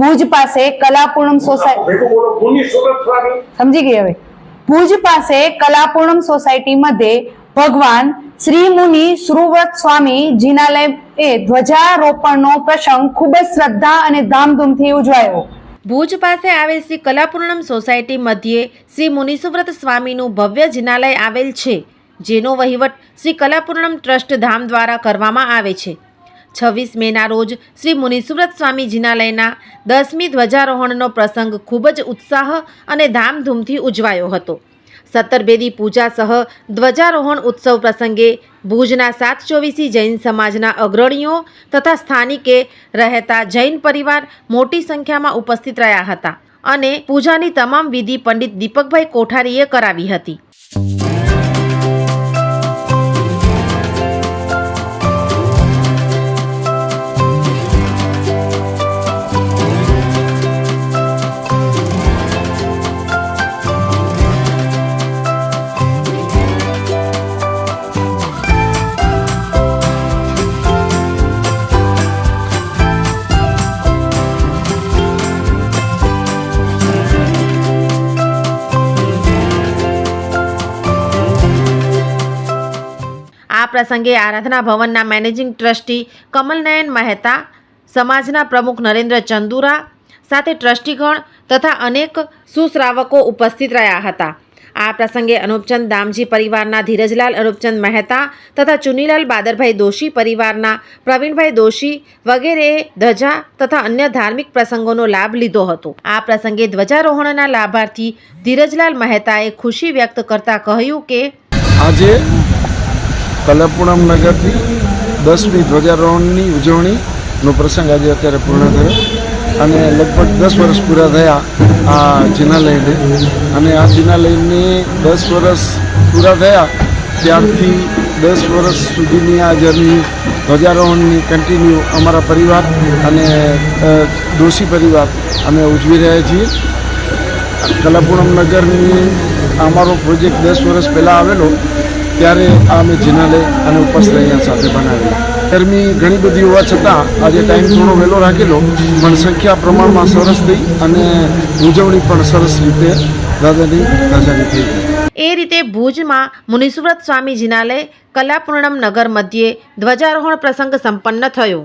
Bhuj પાસે Kalapurnam society સમજી ગઈ હવે. ભુજ પાસે કલાપૂર્ણમ સોસાયટી મધ્યે ભગવાન શ્રી મુનિ સુરવ્રત સ્વામી જીનાલય એ ધ્વજારોપણનો પ્રસંગ ખૂબ જ શ્રદ્ધા અને ધામધૂમથી ઉજવાયો. ભુજ પાસે આવેલ શ્રી કલાપૂર્ણમ સોસાયટી મધ્યે શ્રી મુનિસુવ્રત સ્વામીનું ભવ્ય જિનાલય આવેલ છે જેનો વહીવટ શ્રી કલાપૂર્ણમ ટ્રસ્ટ ધામ દ્વારા કરવામાં આવે છે. છવ્વીસ મેના રોજ શ્રી મુનિસુવ્રત સ્વામી જિનાલયના દસમી ધ્વજારોહણનો પ્રસંગ ખૂબ જ ઉત્સાહ અને ધામધૂમથી ઉજવાયો હતો. સત્તરભેદી પૂજા સહ ધ્વજારોહણ ઉત્સવ પ્રસંગે ભુજના સાત ચોવીસી જૈન સમાજના અગ્રણીઓ તથા સ્થાનિકે રહેતા જૈન પરિવાર મોટી સંખ્યામાં ઉપસ્થિત રહ્યા હતા અને પૂજાની તમામ વિધિ પંડિત દીપકભાઈ કોઠારીએ કરાવી હતી. પ્રસંગે આરાધના ભવનના મેનેજિંગ ટ્રસ્ટી કમલનયન મહેતા, સમાજના પ્રમુખ નરેન્દ્ર ચંદુરા સાથે ટ્રસ્ટીગણ તથા અનેક સુશ્રાવકો ઉપસ્થિત રહ્યા હતા. આ પ્રસંગે અનુપચંદ દામજી પરિવારના ધીરજલાલ, અનુપચંદ મહેતા તથા ચુનીલાલ બાદરભાઈ દોશી પરિવારના પ્રવીણભાઈ દોશી વગેરેએ ધજા તથા અન્ય ધાર્મિક પ્રસંગોનો લાભ લીધો હતો. આ પ્રસંગે ધ્વજારોહણના લાભાર્થી ધીરજલાલ મહેતાએ ખુશી વ્યક્ત કરતા કહ્યું કે આજે કલાપુણમ નગરથી દસમી ધ્વજારોહણની ઉજવણીનો પ્રસંગ આજે અત્યારે પૂર્ણ થયો અને લગભગ દસ વર્ષ પૂરા થયા આ જિનાલયને. અને આ જિનાલયને દસ વર્ષ પૂરા થયા ત્યારથી દસ વર્ષ સુધીની આ જર્ની ધ્વજારોહણની કન્ટિન્યુ અમારા પરિવાર અને દોષી પરિવાર અમે ઉજવી રહ્યા છીએ. કલાપુરમ નગરની અમારો પ્રોજેક્ટ દસ વર્ષ પહેલાં આવેલો ત્યારે આ અમે જિનાલય અને ઉપસ્થ અહીંયા સાથે બનાવેલા. ગરમી ઘણી બધી હોવા છતાં આજે ટાઈમ થોડો વહેલો રાખેલો પણ સંખ્યા પ્રમાણમાં સરસ થઈ અને ઉજવણી પણ સરસ રીતે દાદાની રાજાની થઈ ગઈ. એ રીતે ભુજમાં મુનિસુવ્રત સ્વામી જિનાલય કલાપૂર્ણમ નગર મધ્યે ધ્વજારોહણ પ્રસંગ સંપન્ન થયો.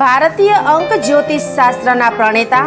ભારતીય અંક જ્યોતિષ શાસ્ત્રના પ્રણેતા